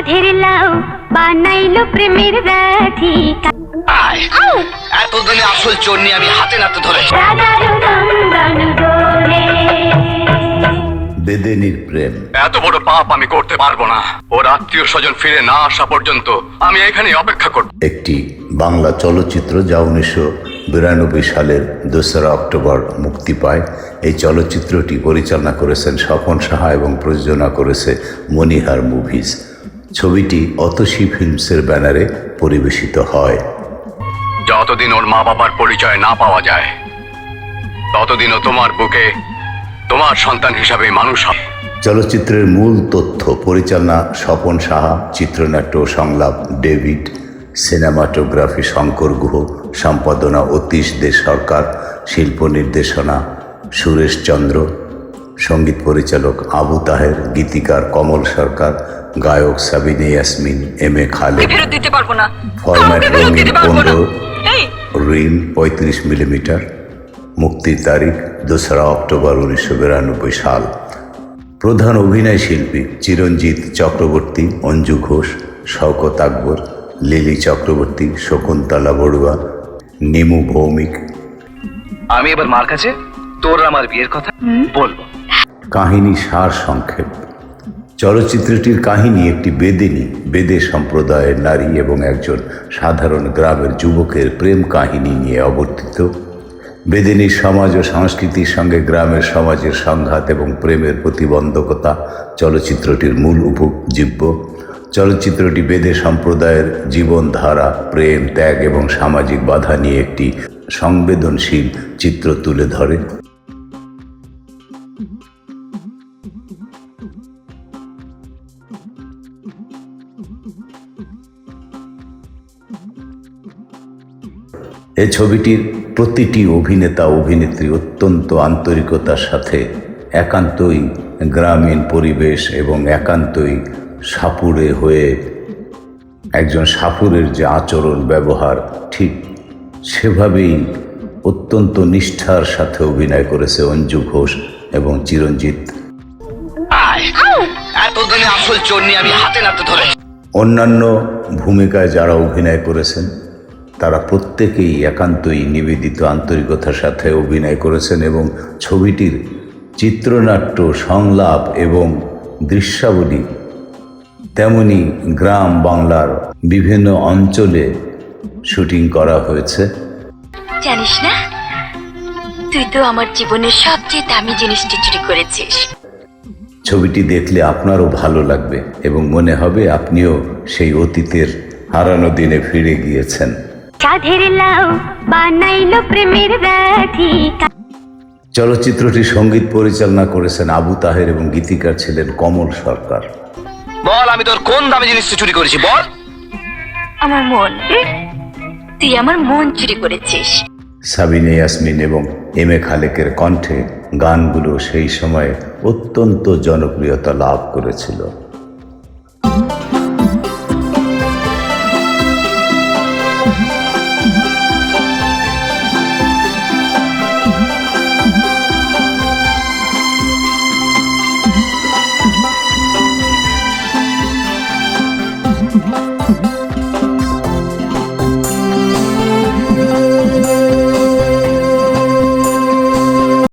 সাধের লাউ বানাইলো প্রেমের রাধিকা আয় এতদিনে আসল চোর নিয়ে আমি হাতে নাতে ধরে। বেদেনির প্রেম। এত বড় পাপ আমি করতে পারব না। ওর আত্মীয় স্বজন ফিরে না আসা পর্যন্ত আমি এখানে অপেক্ষা করব। একটি বাংলা চলচ্চিত্র যা উনিশশো বিরানব্বই সালের দোসরা অক্টোবর মুক্তি পায়। এই চলচ্চিত্রটি পরিচালনা করেছেন স্বপন সাহা এবং প্রযোজনা করেছে মনিহার মুভিজ। ছবিটি অতসী ফিল্মসের ব্যানারে পরিবেশিত হয়। যতদিন ওর মা বাবার পরিচয় না পাওয়া যায় ততদিনও তোমার বুকে তোমার সন্তান হিসাবে মানুষ হবে। চলচ্চিত্রের মূল তথ্য পরিচালনা স্বপন সাহা চিত্রনাট্য সংলাপ ডেভিড সিনেমাটোগ্রাফি শঙ্কর গুহ সম্পাদনা অতীশ দে সরকার শিল্প নির্দেশনা সুরেশ চন্দ্র সংগীত পরিচালক আবু তাহের গীতিকার কমল সরকার গায়ক সাবিনে ইয়াসমিন এম এ খালেদ ফেরত দিতে পারব না। ফরম্যাট রঙিন পনেরো রিল পঁয়ত্রিশ মিলিমিটার মুক্তির তারিখ দোসরা অক্টোবর উনিশশো বিরানব্বই সাল। প্রধান অভিনয় শিল্পী চিরঞ্জিত চক্রবর্তী অঞ্জু ঘোষ শওকত আকবর লিলি চক্রবর্তী শকুন্তলা বড়ুয়া নিমু ভৌমিক। আমি এবার মার কাছে তোর আমার বিয়ের কথা বলব। কাহিনী সার সংক্ষেপ। চলচ্চিত্রটির কাহিনী একটি বেদিনী, বেদে সম্প্রদায়ের নারী এবং একজন সাধারণ গ্রামের যুবকের প্রেম কাহিনী নিয়ে অবর্তিত। বেদিনীর সমাজ ও সংস্কৃতির সঙ্গে গ্রামের সমাজের সংঘাত এবং প্রেমের প্রতিবন্ধকতা চলচ্চিত্রটির মূল উপজীব্য। চলচ্চিত্রটি বেদে সম্প্রদায়ের জীবনধারা, প্রেম, ত্যাগ এবং সামাজিক বাধা নিয়ে একটি সংবেদনশীল চিত্র তুলে ধরে। এই ছবিটির প্রতিটি অভিনেতা অভিনেত্রী অত্যন্ত আন্তরিকতার সাথে একান্তই গ্রামীণ পরিবেশ এবং একান্তই সাপুরে হয়ে একজন সাপুরের যে আচরণ, ব্যবহার, ঠিক সেভাবেই অত্যন্ত নিষ্ঠার সাথে অভিনয় করেছে অঞ্জু ঘোষ এবং চিরঞ্জিত। এতদিনে আসল চোর নিয়ে আমি হাতে নাতে ধরে। অন্যান্য ভূমিকায় যারা অভিনয় করেছেন তারা প্রত্যেকেই একান্তই নিবেদিত আন্তরিকতার সাথে অভিনয় করেছেন এবং ছবিটির চিত্রনাট্য সংলাপ এবং দৃশ্যাবলী তেমনি গ্রাম বাংলার বিভিন্ন অঞ্চলে শুটিং করা হয়েছে। জানিস না? তুই তো আমার জীবনের সবচেয়ে দামি জিনিসটি চুরি করেছিস। ছবিটি দেখলে আপনারও ভালো লাগবে এবং মনে হবে আপনিও সেই অতীতের হারানো দিনে ফিরে গিয়েছেন। সাধের লাউ বানাইলো প্রেমের রাধিকা চলচ্চিত্রটি সংগীত পরিচালনা করেছেন আবু তাহের এবং গীতিকার ছিলেন কমল সরকার। বল আমি তোর কোন দামি জিনিসটা চুরি করেছি বল? আমার মন তুই আমার মন চুরি করেছিস। সাবিনে ইয়াসমিন এবং এম এ খালেকের কণ্ঠে গানগুলো সেই সময় অত্যন্ত জনপ্রিয়তা লাভ করেছিল।